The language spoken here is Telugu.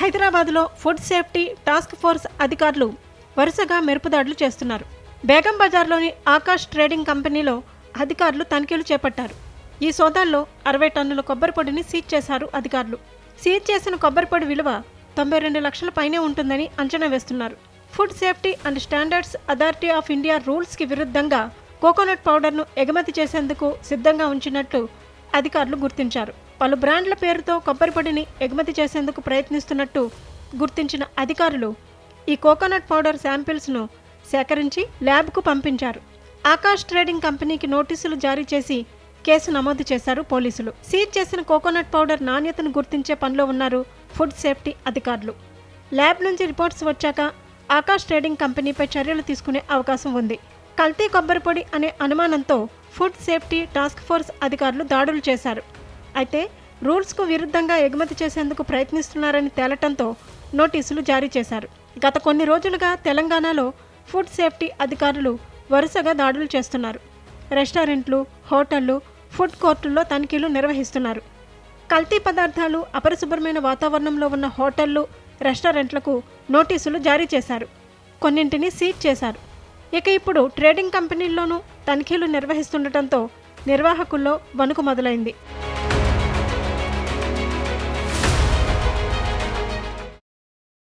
హైదరాబాద్లో ఫుడ్ సేఫ్టీ టాస్క్ ఫోర్స్ అధికారులు వరుసగా మెరుపుదాడులు చేస్తున్నారు. బేగం బజార్లోని ఆకాష్ ట్రేడింగ్ కంపెనీలో అధికారులు తనిఖీలు చేపట్టారు. ఈ సోదాల్లో అరవై టన్నుల కొబ్బరి పొడిని సీజ్ చేశారు అధికారులు. సీజ్ చేసిన కొబ్బరి పొడి విలువ తొంభై రెండు లక్షల పైనే ఉంటుందని అంచనా వేస్తున్నారు. Food safety and standards authority of India రూల్స్కి విరుద్ధంగా కోకోనట్ పౌడర్ను ఎగుమతి చేసేందుకు సిద్ధంగా ఉంచినట్లు అధికారులు గుర్తించారు. పలు బ్రాండ్ల పేరుతో కొబ్బరి పొడిని ఎగుమతి చేసేందుకు ప్రయత్నిస్తున్నట్టు గుర్తించిన అధికారులు ఈ కోకోనట్ పౌడర్ శాంపిల్స్ను సేకరించి ల్యాబ్కు పంపించారు. ఆకాష్ ట్రేడింగ్ కంపెనీకి నోటీసులు జారీ చేసి కేసు నమోదు చేశారు పోలీసులు. సీజ్ చేసిన కోకోనట్ పౌడర్ నాణ్యతను గుర్తించే పనిలో ఉన్నారు ఫుడ్ సేఫ్టీ అధికారులు. ల్యాబ్ నుంచి రిపోర్ట్స్ వచ్చాక ఆకాష్ ట్రేడింగ్ కంపెనీపై చర్యలు తీసుకునే అవకాశం ఉంది. కల్తీ కొబ్బరి పొడి అనే అనుమానంతో ఫుడ్ సేఫ్టీ టాస్క్ ఫోర్స్ అధికారులు దాడులు చేశారు. అయితే రూల్స్కు విరుద్ధంగా ఎగుమతి చేసేందుకు ప్రయత్నిస్తున్నారని తేలటంతో నోటీసులు జారీ చేశారు. గత కొన్ని రోజులుగా తెలంగాణలో ఫుడ్ సేఫ్టీ అధికారులు వరుసగా దాడులు చేస్తున్నారు. రెస్టారెంట్లు హోటళ్ళు ఫుడ్ కోర్టుల్లో తనిఖీలు నిర్వహిస్తున్నారు. కల్తీ పదార్థాలు అపరిశుభ్రమైన వాతావరణంలో ఉన్న హోటళ్ళు రెస్టారెంట్లకు నోటీసులు జారీ చేశారు. కొన్నింటిని సీజ్ చేశారు. ఇక ఇప్పుడు ట్రేడింగ్ కంపెనీల్లోనూ తనిఖీలు నిర్వహిస్తుండటంతో నిర్వాహకుల్లో వణుకు మొదలైంది.